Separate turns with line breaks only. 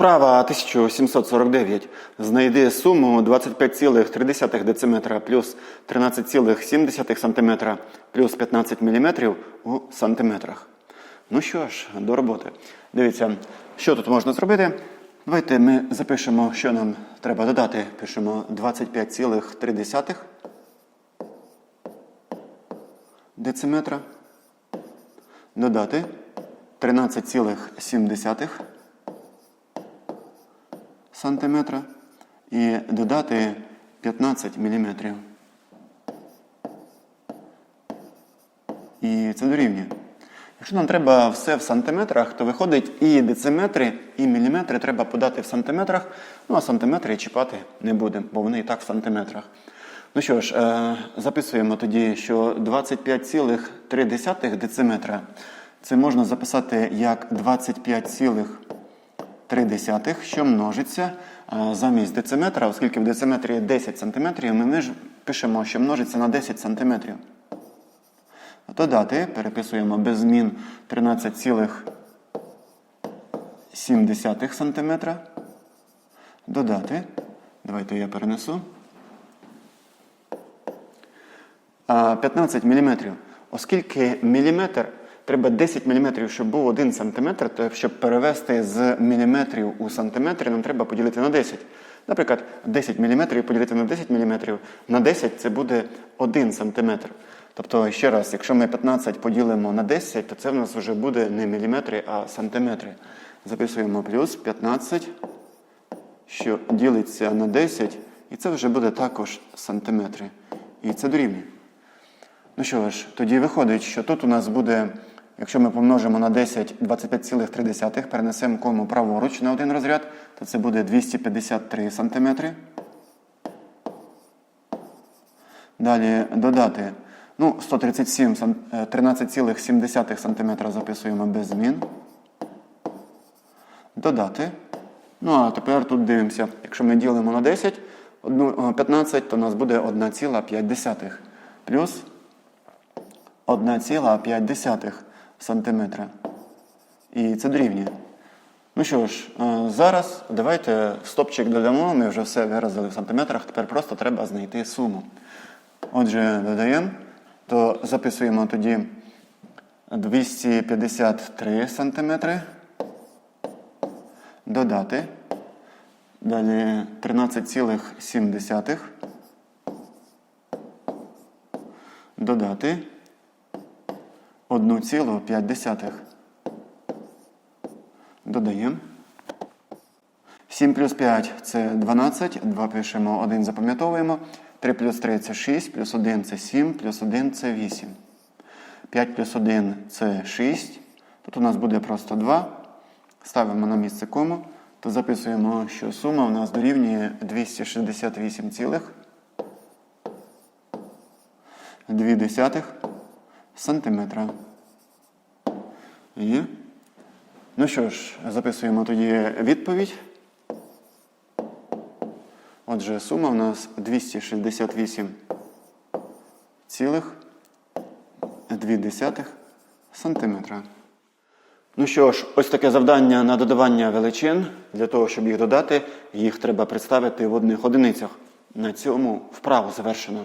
Вправа 1749. Знайди суму 25,3 дециметра плюс 13,7 см плюс 15 мм у сантиметрах. Ну що ж, до роботи. Дивіться, що тут можна зробити. Давайте ми запишемо, що нам треба додати. Пишемо 25,3 дециметра. Додати 13,7 сантиметра і додати 15 мм. І це дорівнює. Якщо нам треба все в сантиметрах, то виходить і дециметри, і міліметри треба подати в сантиметрах, ну а сантиметри чіпати не будемо, бо вони і так в сантиметрах. Ну що ж, е, записуємо тоді, що 25,3 дециметра це можна записати як 25,3, що множиться е, замість дециметра, оскільки в дециметрі є 10 см, ми пишемо, що множиться на 10 см. Додати, переписуємо без змін 13,7 см. Додати. Давайте я перенесу. 15 мм. Оскільки міліметр треба 10 мм, щоб був 1 см, то щоб перевести з міліметрів у сантиметри, нам треба поділити на 10. Наприклад, 10 мм поділити на 10 мм, на 10 це буде 1 см. Тобто, ще раз, якщо ми 15 поділимо на 10, то це в нас вже буде не міліметри, а сантиметри. Записуємо плюс 15, що ділиться на 10, і це вже буде також сантиметри. І це дорівнює. Ну що ж, тоді виходить, що тут у нас буде, якщо ми помножимо на 10 25,3, перенесемо кому праворуч на один розряд, то це буде 253 см. Далі додати ну, 137 см, е, 13,7 см записуємо без змін. Додати. Ну, а тепер тут дивимося. Якщо ми ділимо на 10, е, 15, то у нас буде 1,5 плюс 1,5 сантиметра. І це дорівнює. Ну що ж, е, зараз давайте стопчик додамо, ми вже все виразили в сантиметрах, тепер просто треба знайти суму. Отже, додаємо, то записуємо тоді 253 сантиметри. Додати. Далі 13,7. Додати 1,5. Додаємо. 7 плюс 5 це 12, 2 пишемо, 1 запам'ятовуємо. 3 плюс 3 це 6, плюс 1 це 7, плюс 1 це 8. 5 плюс 1 це 6. Тут у нас буде просто 2. Ставимо на місце кому, то записуємо, що сума у нас дорівнює 268 цілих 2 десятих сантиметра. Є. Ну що ж, записуємо тоді відповідь. Отже, сума у нас 268 цілих 2 сантиметра. Ну що ж, ось таке завдання на додавання величин. Для того, щоб їх додати, їх треба представити в одних одиницях. На цьому вправу завершено.